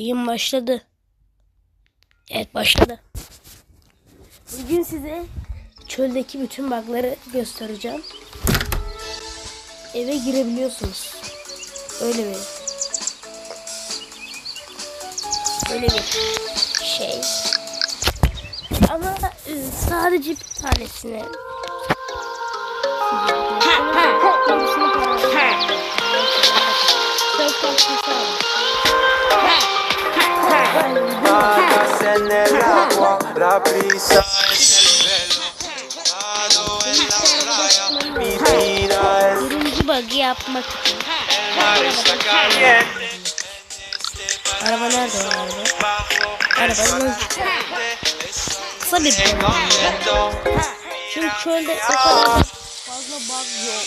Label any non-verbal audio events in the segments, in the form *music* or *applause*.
Yayın başladı. Evet başladı. Bugün size çöldeki bütün bug'ları göstereceğim. Eve girebiliyorsunuz. Öyle bir. Öyle bir şey. Ama e, sadece bir tanesine. Çok tatlısı Patas en el agua, la brisa es el pelo. Nado en la playa, mi vida es Birinci bug'ı yapmak için. el mar está caliente. Araba nerede o araba? Arabanın kısa bir bölüm. Çünkü çölde o kadar fazla bug yok.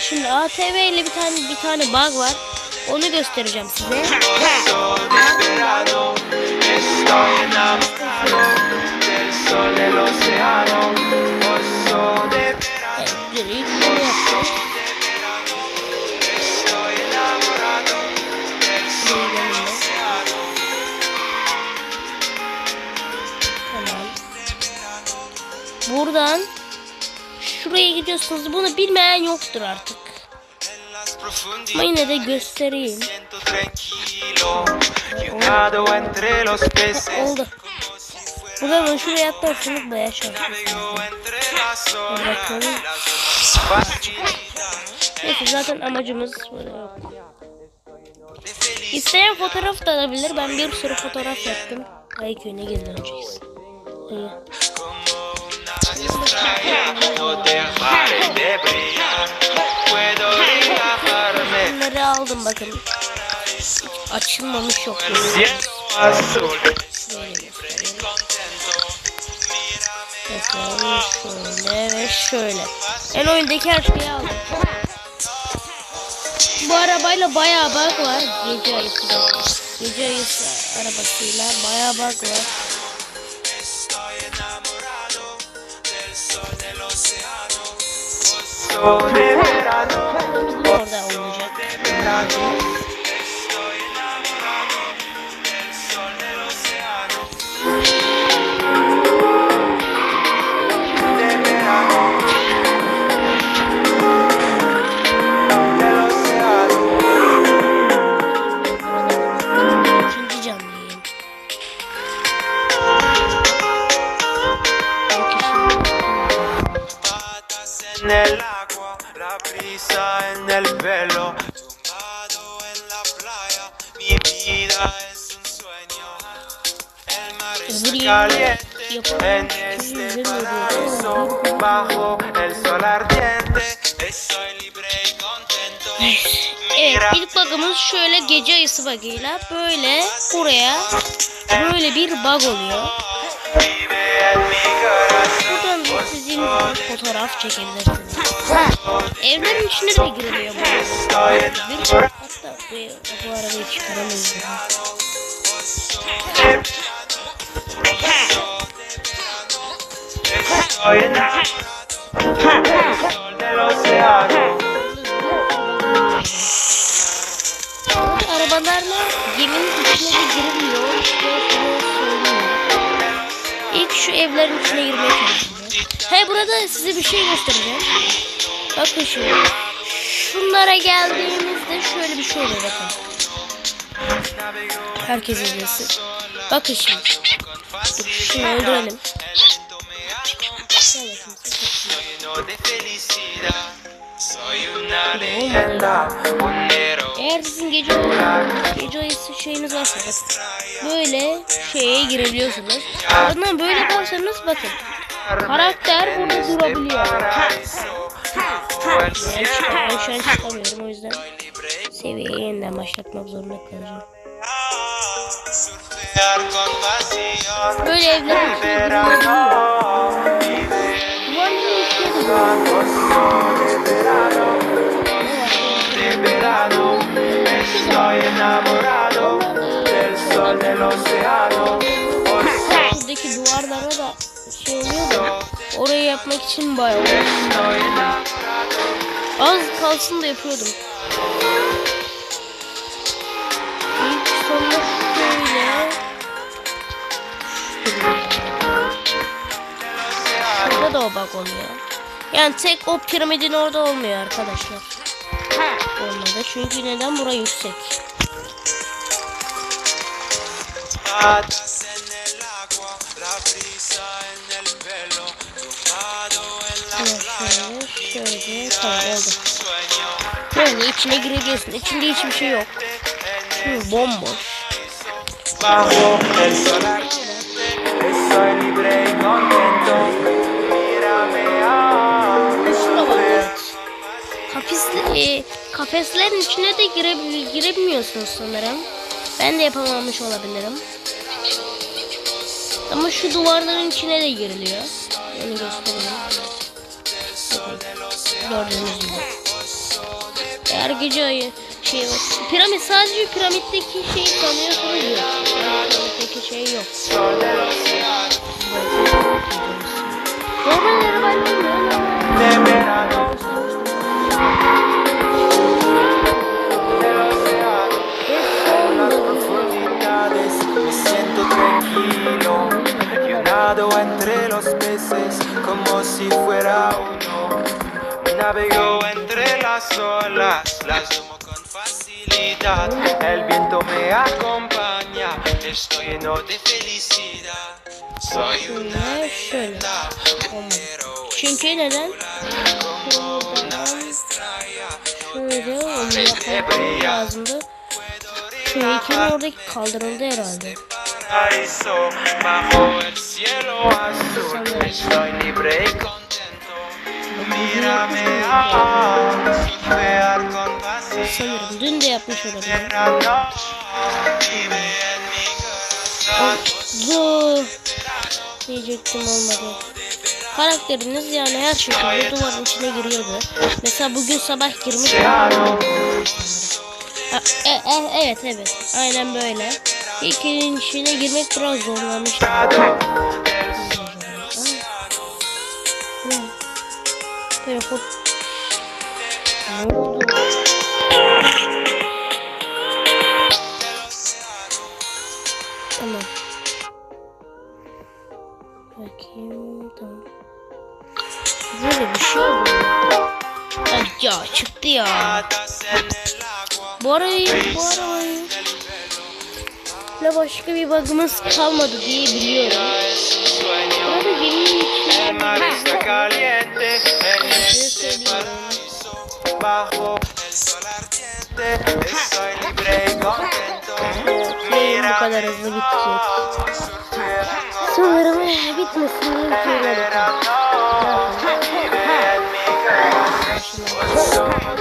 Şimdi ATV ile bir tane bir tane bug var. Onu göstereceğim size. Buradan şuraya gidiyorsunuz. Bunu bilmeyen yoktur artık. Ama yine de göstereyim. Oldu. Şuraya entre las olas Bakalım. las facilidades Neyse zaten amacımız burada İsteyen fotoğraf da alabilir. Ben bir sürü fotoğraf yaptım. Ay köyüne geri döneceğiz. İyi. Aldım bakın. Açılmamış yok. Bakalım şöyle ve şöyle. En oyundaki her şeyi aldım. Bu arabayla bayağı bug var. Gece ayısı. Gece ayısı arabasıyla bayağı bug var. Orada olacak. de brisa en el pelo tumbado en la playa mi vida es un sueño. El mar está caliente en este paraíso bajo el sol ardiente. Estoy libre y contento. Evet ilk bug'ımız şöyle gece ayısı bug'ıyla böyle buraya böyle bir bug oluyor. Vive en mi corazón Buradan sizin fotoğraf çekebilirsiniz. Evlerin içine de giriliyor bu. Bir, hatta bu, bu arabayı çıkaramayız. Arabalarla geminin içine de söyleyeyim. İlk şu evlerin içine girmeye çalışacağım. He burada size bir şey göstereceğim. Bakın şimdi. Şunlara geldiğimizde şöyle bir şey oluyor bakın. Herkes izlesin. Bakın şimdi. Şunu öldürelim. Eğer sizin gece gece ayısı şeyiniz varsa. Böyle şeye girebiliyorsunuz. Ardından böyle yaparsanız bakın. Karakter burada durabiliyor. Ben, şu an çıkamıyorum o yüzden seviyeyi yeniden başlatmak zorunda kalacağım. Böyle verano Estoy enamorado Del sol del océano Oso Şuradaki duvarlara da şey oluyor da orayı yapmak için bayağı Az kalsın da yapıyordum. İlk. Şurada da o bak oluyor. Yani tek o piramidin orada olmuyor arkadaşlar. Olmadı çünkü neden bura yüksek? Şöyle tamam oldu. Yani içine girebiliyorsun. İçinde hiçbir şey yok. Hı, evet. Hapis, e, kafeslerin içine de gire, giremiyorsunuz sanırım. Ben de yapamamış olabilirim. Ama şu duvarların içine de giriliyor. Onu göstereyim. Gördüğünüz gibi. Eğer gece ayı şey var. Piramit sadece piramitteki şeyi sanıyorsunuz yok. Yani piramitteki şey yok. Normal arabayla olmuyor Navego entre las olas, las tomo con facilidad. El viento me acompaña, estoy lleno de felicidad. Soy una Şöyle şöyle. leyenda, un héroe como una estrella. Şöyle lazımdı. Şu heykelin oradaki kaldırıldı herhalde. paraíso Mírame ahora, con. Sanırım dün de yapmış corazón. Zu diyecektim olmadı. Karakteriniz yani her şekilde duvarın içine giriyordu. Mesela bugün sabah girmiş. E, e, evet evet aynen böyle. Heykelin içine girmek biraz zorlamıştı. Del Telefon. Ne oldu? Tamam. Bakayım tamam. Böyle bir şey oldu. Ya çıktı ya. Bu arayı, bu arabayı. Ne başka bir bug'ımız kalmadı diye biliyorum. Burada geminin El Bajo el sol ardiente, estoy libre y contento. Yayın bu kadar hızlı bitecek. Sanırım eh, bitmesin diye.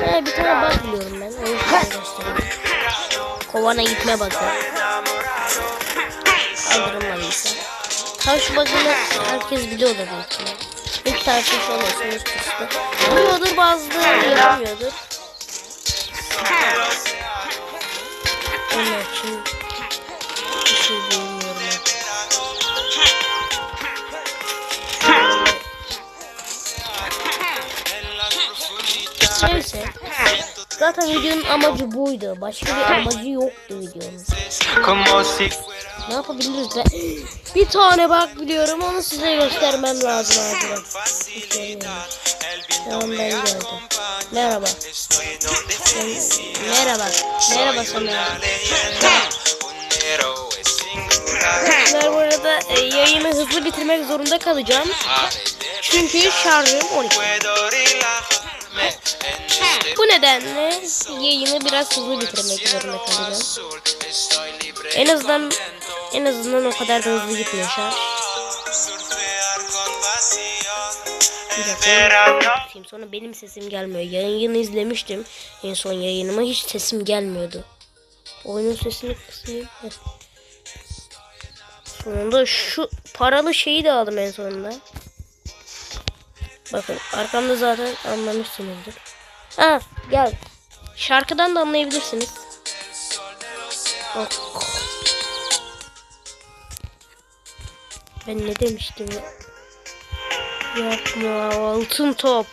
He, bir tane bug biliyorum ben. Onu size göstereyim. Kovana gitme bug'ı. Kaldırılmadıysa. Taş bug'ını herkes biliyordur büyük ihtimalle. İlk tartışma olmasın üst üste. Biliyordur bazıları yapamıyordur. Onun için bir şey bilmiyorum. Neyse. Zaten videonun amacı buydu. Başka bir amacı yoktu videonun. Ne yapabiliriz ben? *gasps* Bir tane bak biliyorum onu size göstermem lazım acilen. Tamam ben geldim. Merhaba. Merhaba. Merhaba sana. Ben bu arada e, yayını hızlı bitirmek zorunda kalacağım. Çünkü şarjım 12. Bu nedenle yayını biraz hızlı bitirmek zorunda kalacağım. En azından en azından o kadar da hızlı gitmiyor dakika. Bakayım sonra benim sesim gelmiyor. Yayını izlemiştim. En son yayınıma hiç sesim gelmiyordu. Oyunun sesini kısayım. Sonunda şu paralı şeyi de aldım en sonunda. Bakın arkamda zaten anlamışsınızdır. Ha gel. Şarkıdan da anlayabilirsiniz. Oh. Ben ne demiştim ya? Yapma altın top.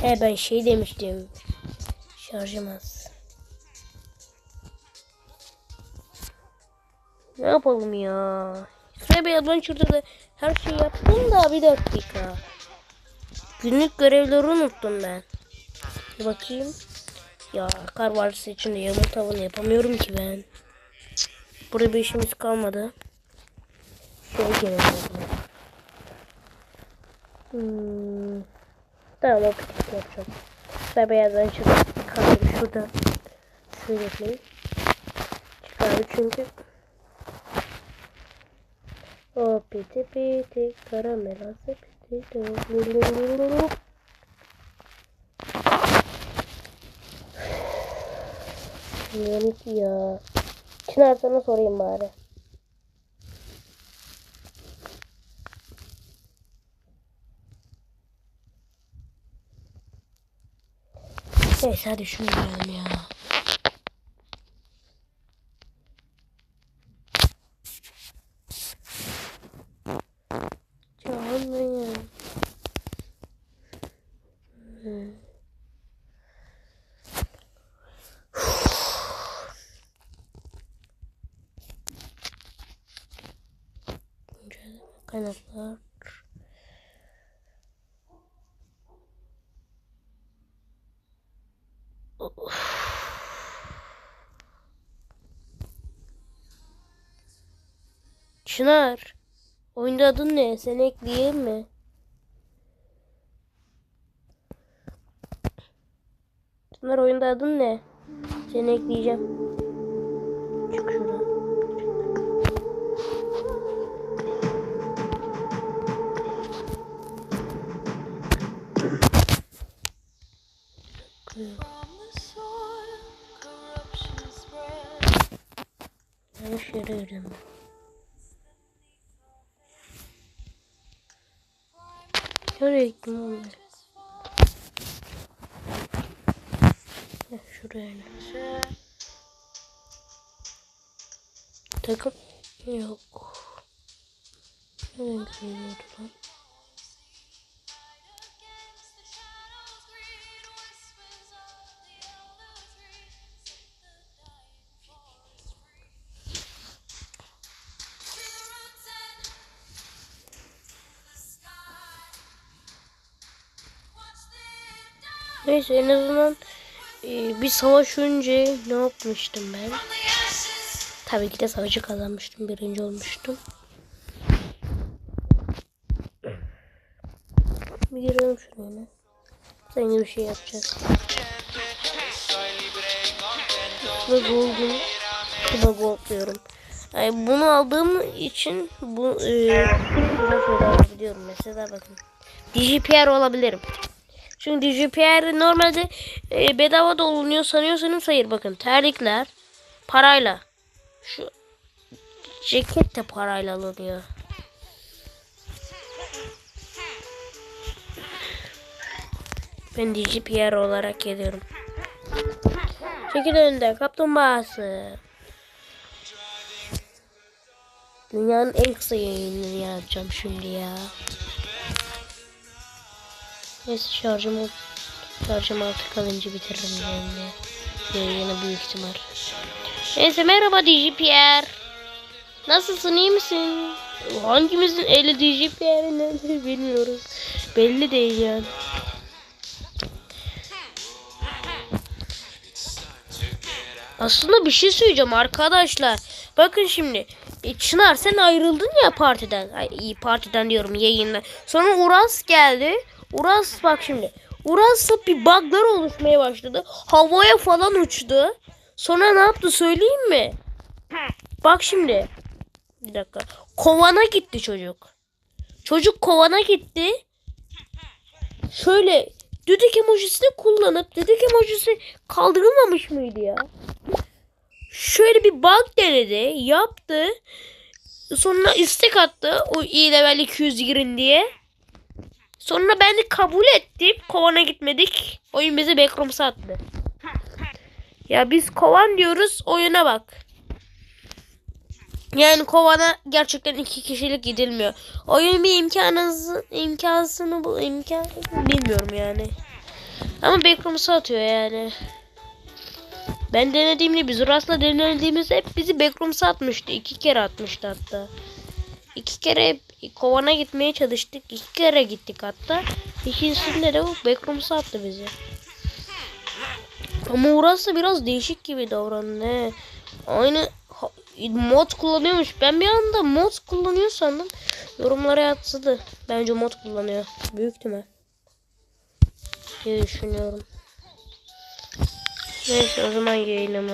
He ben şey demiştim. Şarjım az. Ne yapalım ya? Cyber Adventure'da da her şeyi yaptım da bir dakika. Günlük görevleri unuttum ben. Bir bakayım. Ya kar varsa içinde yamul tavanı yapamıyorum ki ben. Burada bir işimiz kalmadı. Şöyle gelelim. Hmm. Tamam o küçük yapacağım. Ben beyazdan çıkıp kaldı şurada. Şöyle yapayım. Çıkardı çünkü. O piti piti karamelası piti. Ki ya. Çınar sana sorayım bari. Neyse hadi şunu görelim ya. Canlıyım. Hmm. Kaynaklar. Çınar. Oyunda adın ne? Seni ekleyeyim mi? Çınar oyunda adın ne? Seni ekleyeceğim. Yanlış yere yürüyorum. Nereye gittim ben? Heh, Şuraya in. Takım yok. Nereye? Neyse en azından e, bir savaş önce ne yapmıştım ben? Tabii ki de savaşı kazanmıştım. Birinci olmuştum. Bir girelim şuraya. Sen gibi bir şey yapacağız. Ve golden. Gold diyorum. Yani bunu aldığım için bu e, alabiliyorum. Mesela bakın. DigiPR olabilirim. Çünkü DigiPR normalde e, bedava da olunuyor sanıyorsanız hayır bakın terlikler parayla. Şu ceket de parayla alınıyor. Ben DigiPR olarak geliyorum. Çekil önde kaplumbağası. Dünyanın en kısa yayınını yapacağım şimdi ya. Neyse şarjımı şarjım artık kalınca bitiririm yani. Yayını büyük ihtimal. Neyse merhaba DJPR. Nasılsın iyi misin? Hangimizin eli DJPR'in eli bilmiyoruz. Belli değil yani. Aslında bir şey söyleyeceğim arkadaşlar. Bakın şimdi. E, Çınar sen ayrıldın ya partiden. Ay, partiden diyorum yayından. Sonra Uras geldi. Uras bak şimdi. Uras'ta bir buglar oluşmaya başladı. Havaya falan uçtu. Sonra ne yaptı söyleyeyim mi? Bak şimdi. Bir dakika. Kovana gitti çocuk. Çocuk kovana gitti. Şöyle düdük emojisini kullanıp düdük emojisi kaldırılmamış mıydı ya? Şöyle bir bug denedi. Yaptı. Sonra istek attı. O iyi level 200 girin diye. Sonra ben de kabul ettim. Kovana gitmedik. Oyun bizi backrooms'a attı. Ya biz kovan diyoruz. Oyuna bak. Yani kovana gerçekten iki kişilik gidilmiyor. Oyun bir imkanınızı imkansını bu imkan bilmiyorum yani. Ama backrooms'a atıyor yani. Ben denediğimde biz Uras'la denediğimizde hep bizi backrooms'a atmıştı. iki kere atmıştı hatta. İki kere kovana gitmeye çalıştık. İki kere gittik hatta. İkincisinde de o backrooms'a attı bizi. Ama Uras da biraz değişik gibi davrandı. Aynı mod kullanıyormuş. Ben bir anda mod kullanıyor sandım. Yorumlara yatsıdı. Bence mod kullanıyor. Büyük ihtimal. diye düşünüyorum. Neyse o zaman yayınımı